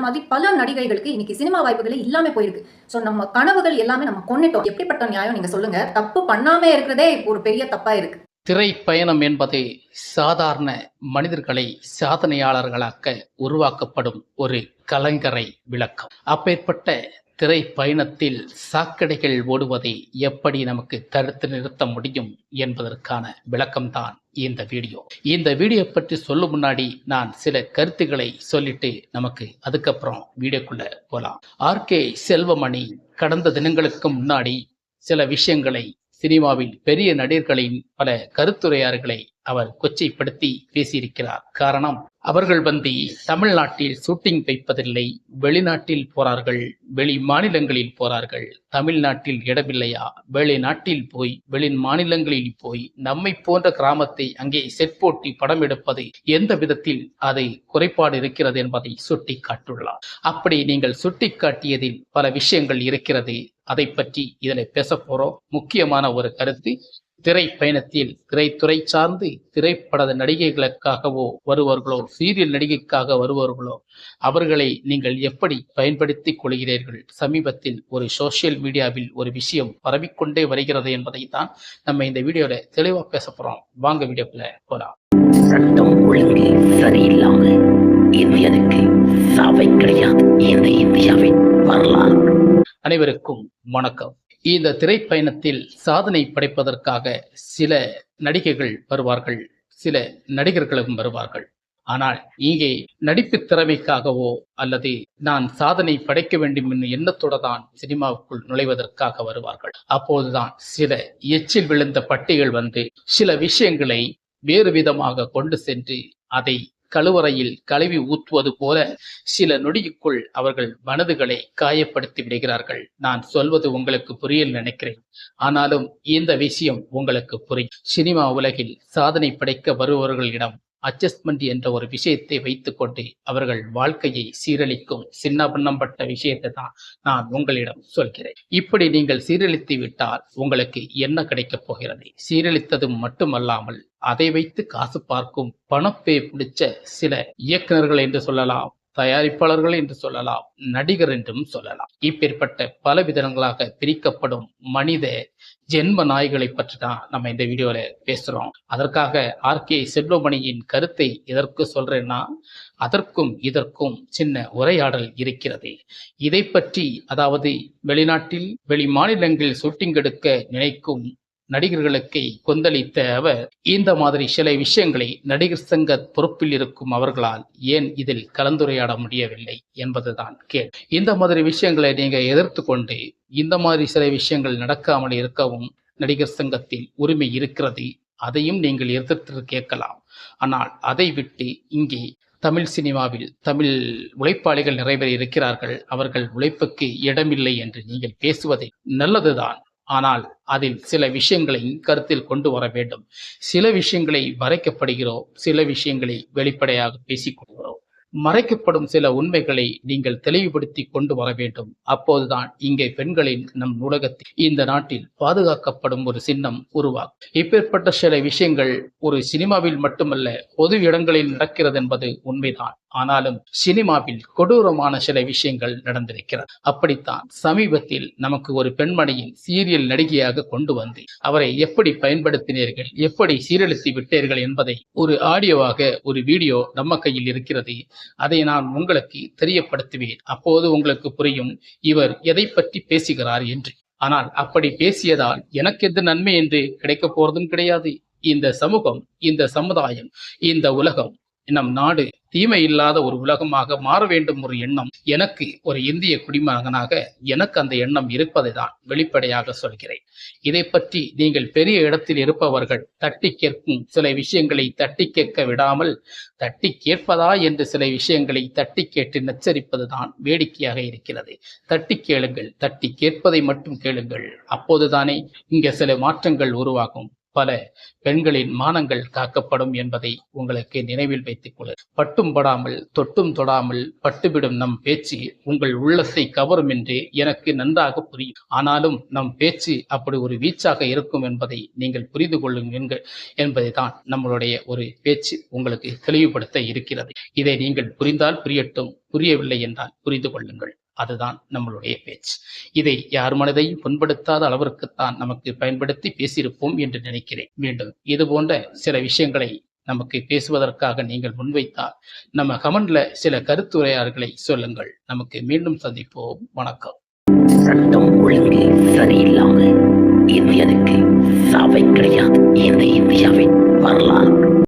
மாதிரி பல நடிகைகளுக்கு இன்னைக்கு சினிமா வாய்ப்புகளே இல்லாம போயிருக்கு. சோ நம்ம கனவுகள் எல்லாமே நம்ம கொண்டுட்டோம் எப்படிப்பட்ட நியாயம் நீங்க சொல்லுங்க. தப்பு பண்ணாம இருக்கிறதே ஒரு பெரிய தப்பா இருக்கு. திரை பயணம் என்பது சாதாரண மனிதர்களை சாதனையாளர்களாக்க உருவாக்கப்படும் ஒரு கலங்கரை விளக்கம். அப்பேற்பட்ட திரை பயணத்தில் சாக்கடைகள் ஓடுவதை எப்படி நமக்கு தடுத்து நிறுத்த முடியும் என்பதற்கான விளக்கம்தான் இந்த வீடியோ. இந்த வீடியோ பற்றி சொல்லும் முன்னாடி நான் சில கருத்துக்களை சொல்லிட்டு நமக்கு அதுக்கப்புறம் வீடியோக்குள்ள போலாம். ஆர்கே செல்வமணி கடந்த தினங்களுக்கு முன்னாடி சில விஷயங்களை சினிமாவில் பெரிய நடிகர்களின் பல கருத்துரையாளர்களை அவர் கொச்சைப்படுத்தி பேசியிருக்கிறார். காரணம் அவர்கள் வந்து தமிழ்நாட்டில் ஷூட்டிங் வைப்பதில்லை வெளிநாட்டில் போறார்கள் வெளி மாநிலங்களில் போறார்கள். தமிழ்நாட்டில் இடமில்லையா? வெளிநாட்டில் போய் வெளி மாநிலங்களில் போய் நம்மை போன்ற கிராமத்தை அங்கே செட் போட்டி படம் எடுப்பது எந்த விதத்தில் அதை குறைபாடு இருக்கிறது என்பதை சுட்டி காட்டுள்ளார் அப்படி நீங்கள் சுட்டி காட்டியதில் பல விஷயங்கள் இருக்கிறது. அதை பற்றி இதில் பேச போறோம். முக்கியமான ஒரு கருத்து திரை பயணத்தில் திரைத்துறை சார்ந்து திரைப்பட நடிகைகளுக்காகவோ வருவர்களோ சீரியல் நடிகைக்காக வருவார்களோ அவர்களை நீங்கள் எப்படி பயன்படுத்திக் கொள்கிறீர்கள்? சமீபத்தில் ஒரு சோசியல் மீடியாவில் ஒரு விஷயம் பரவிக்கொண்டே வருகிறது என்பதை தான் நம்ம இந்த வீடியோல தெளிவா பேச போறோம். வாங்க வீடியோக்குள்ள போலாம். சட்டம் ஒழுங்கு சரியில்லாமல் இந்தியனுக்கு சாவை கிடையாது. இந்த இந்தியாவின் அனைவருக்கும் வணக்கம். இந்த திரைப்பயணத்தில் சாதனை படைப்பதற்காக சில நடிகைகள் வருவார்கள் சில நடிகர்களும் வருவார்கள். ஆனால் இங்கே நடிப்பு திறமைக்காகவோ அல்லது நான் சாதனை படைக்க வேண்டும் என்ற எண்ணத்தோடு தான் சினிமாவுக்குள் நுழைவதற்காக வருவார்கள். அப்போதுதான் சில எச்சில் விழுந்த பட்டிகள் வந்து சில விஷயங்களை வேறு விதமாக கொண்டு சென்று அதை கழுவறையில் கழுவி ஊற்றுவது போல சில நொடிக்குள் அவர்கள் மனதுகளை காயப்படுத்தி விடுகிறார்கள். நான் சொல்வது உங்களுக்கு புரியல் நினைக்கிறேன். ஆனாலும் இந்த விஷயம் உங்களுக்கு புரியும். சினிமா உலகில் சாதனை படைக்க வருபவர்களிடம் அட்ஜஸ்ட்மெண்ட் என்ற ஒரு விஷயத்தை வைத்துக்கொண்டு அவர்கள் வாழ்க்கையை சீரழிக்கும் சின்ன பின்னம்பட்ட விஷயத்தை தான் நான் உங்களிடம் சொல்கிறேன். இப்படி நீங்கள் சீரழித்து விட்டால் உங்களுக்கு என்ன கிடைக்கப் போகிறது? சீரழித்ததும் மட்டுமல்லாமல் அதை வைத்து காசு பார்க்கும் பணப்பே பிடிச்ச சில இயக்குநர்கள் என்று சொல்லலாம் தயாரிப்பாளர்கள் என்று சொல்லலாம் நடிகர் என்றும் சொல்லலாம். இப்பேற்பட்ட பல விதங்களாக பிரிக்கப்படும் மனித ஜென்ம நாய்களை பற்றி தான் நம்ம இந்த வீடியோல பேசுறோம். அதற்காக ஆர்கே செல்வமணியின் கருத்தை எதற்கு சொல்றேன்னா அதற்கும் இதற்கும் சின்ன உரையாடல் இருக்கிறது. இதை பற்றி அதாவது வெளிநாட்டில் வெளி மாநிலங்களில் ஷூட்டிங் எடுக்க நினைக்கும் நடிகர்களுக்கு கொந்தளித்த அவர் இந்த மாதிரி சில விஷயங்களை நடிகர் சங்க பொறுப்பில் இருக்கும் அவர்களால் ஏன் இதில் கலந்துரையாட முடியவில்லை என்பதுதான் கேள்வி. இந்த மாதிரி விஷயங்களை நீங்க எதிர்த்து கொண்டு இந்த மாதிரி சில விஷயங்கள் நடக்காமல் இருக்கவும் நடிகர் சங்கத்தில் உரிமை இருக்கிறது அதையும் நீங்கள் எதிர்த்து கேட்கலாம். ஆனால் அதை விட்டு இங்கே தமிழ் சினிமாவில் தமிழ் உழைப்பாளிகள் நிறைய பேர் இருக்கிறார்கள் அவர்கள் உழைப்புக்கு இடமில்லை என்று நீங்கள் பேசுவதை நல்லதுதான். ஆனால் அதில் சில விஷயங்களை கருத்தில் கொண்டு வர வேண்டும். சில விஷயங்களை மறைக்கப்படுகிறோம் சில விஷயங்களை வெளிப்படையாக பேசிக் கொள்கிறோம். மறைக்கப்படும் சில உண்மைகளை நீங்கள் தெளிவுபடுத்தி கொண்டு வர வேண்டும். அப்போதுதான் இங்கே பெண்களின் நம் நூலகத்தில் இந்த நாட்டில் பாதுகாக்கப்படும் ஒரு சின்னம் உருவாகும். இப்பேற்பட்ட சில விஷயங்கள் ஒரு சினிமாவில் மட்டுமல்ல பொது இடங்களில் நடக்கிறது என்பது உண்மைதான். ஆனாலும் சினிமாவில் கொடூரமான சில விஷயங்கள் நடந்திருக்கிறது. அப்படித்தான் சமீபத்தில் நமக்கு ஒரு பெண்மணியின் சீரியல் நடிகையாக கொண்டு வந்து அவரை எப்படி பயன்படுத்தினீர்கள் எப்படி சீரழித்து விட்டீர்கள் என்பதை ஒரு ஆடியோவாக ஒரு வீடியோ நம்ம கையில் இருக்கிறது. அதை நான் உங்களுக்கு தெரியப்படுத்துவேன். அப்போது உங்களுக்கு புரியும் இவர் எதை பற்றி பேசுகிறார் என்று. ஆனால் அப்படி பேசியதால் எனக்கு எது நன்மை என்று கிடைக்க போறதும் கிடையாது. இந்த சமூகம் இந்த சமுதாயம் இந்த உலகம் நம் நாடு தீமை இல்லாத ஒரு உலகமாக மாற வேண்டும் ஒரு எண்ணம் எனக்கு ஒரு இந்திய குடிமகனாக எனக்கு அந்த எண்ணம் இருப்பதை தான் வெளிப்படையாக சொல்கிறேன். இதை பற்றி நீங்கள் பெரிய இடத்தில் இருப்பவர்கள் தட்டி கேட்கும் சில விஷயங்களை தட்டி கேட்க விடாமல் தட்டி கேட்பதா என்று சில விஷயங்களை தட்டி கேட்டு நச்சரிப்பதுதான் வேடிக்கையாக இருக்கிறது. தட்டி கேளுங்கள் தட்டி கேட்பதை மட்டும் கேளுங்கள். அப்போதுதானே இங்கே சில மாற்றங்கள் உருவாகும். பல பெண்களின் மானங்கள் காக்கப்படும் என்பதை உங்களுக்கு நினைவில் வைத்துக் கொள்ள பட்டும் படாமல் தொட்டும் தொடாமல் பட்டுவிடும் நம் பேச்சு உங்கள் உள்ளத்தை கவரும் என்று எனக்கு நன்றாக புரியும். ஆனாலும் நம் பேச்சு அப்படி ஒரு வீச்சாக இருக்கும் என்பதை நீங்கள் புரிந்து கொள்ளுங்கள் என்பதை தான் நம்மளுடைய ஒரு பேச்சு உங்களுக்கு தெளிவுபடுத்த இருக்கிறது. இதை நீங்கள் புரிந்தால் புரியட்டும் புரியவில்லை என்றால் புரிந்து கொள்ளுங்கள். அதுதான் நம்மளுடைய பேச்சு. இதை யார் மனதையும் புண்படுத்தாத அளவிற்குத்தான் நமக்கு பயன்படுத்தி பேசியிருப்போம் என்று நினைக்கிறேன். மீண்டும் இது போன்ற சில விஷயங்களை நமக்கு பேசுவதற்காக நீங்கள் முன்வைத்தால் நம்ம கமெண்ட்ல சில கருத்துரையாளர்களை சொல்லுங்கள். நமக்கு மீண்டும் சந்திப்போம். வணக்கம். சட்டம் ஒழுங்கு சரியில்லாமல் இந்தியனுக்கு சாவை கிடையாது. இந்த இந்தியாவின் வரலாறு.